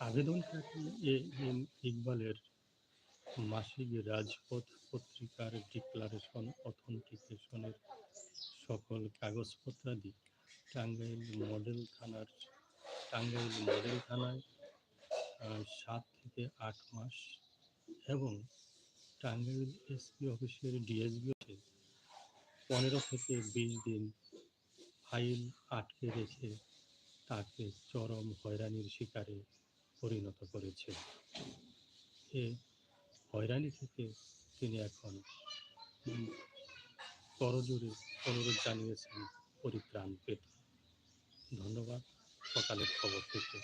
আবেদনকারী A M ইকবালের মাসিক রাজপথ পত্রিকার ডিক্লারেশন, অথেন্টিকেশনের সকল কাগজপত্রাদি টাঙ্গাইল মডেল থানার, টাঙ্গাইল মডেল থানায় সাত থেকে আট মাস এবং টাঙ্গাইল এসপি অফিসের ডিএসবি পনেরো থেকে বিশ দিন ফাইল আটকে রেখে তাকে চরম হয়রানির শিকারে পরিণত করেছে। এ হয়রানি থেকে তিনি এখন করজোরে অনুরোধ জানিয়েছেন পরিত্রাণ পেতে। ধন্যবাদ। সকালের খবর থেকে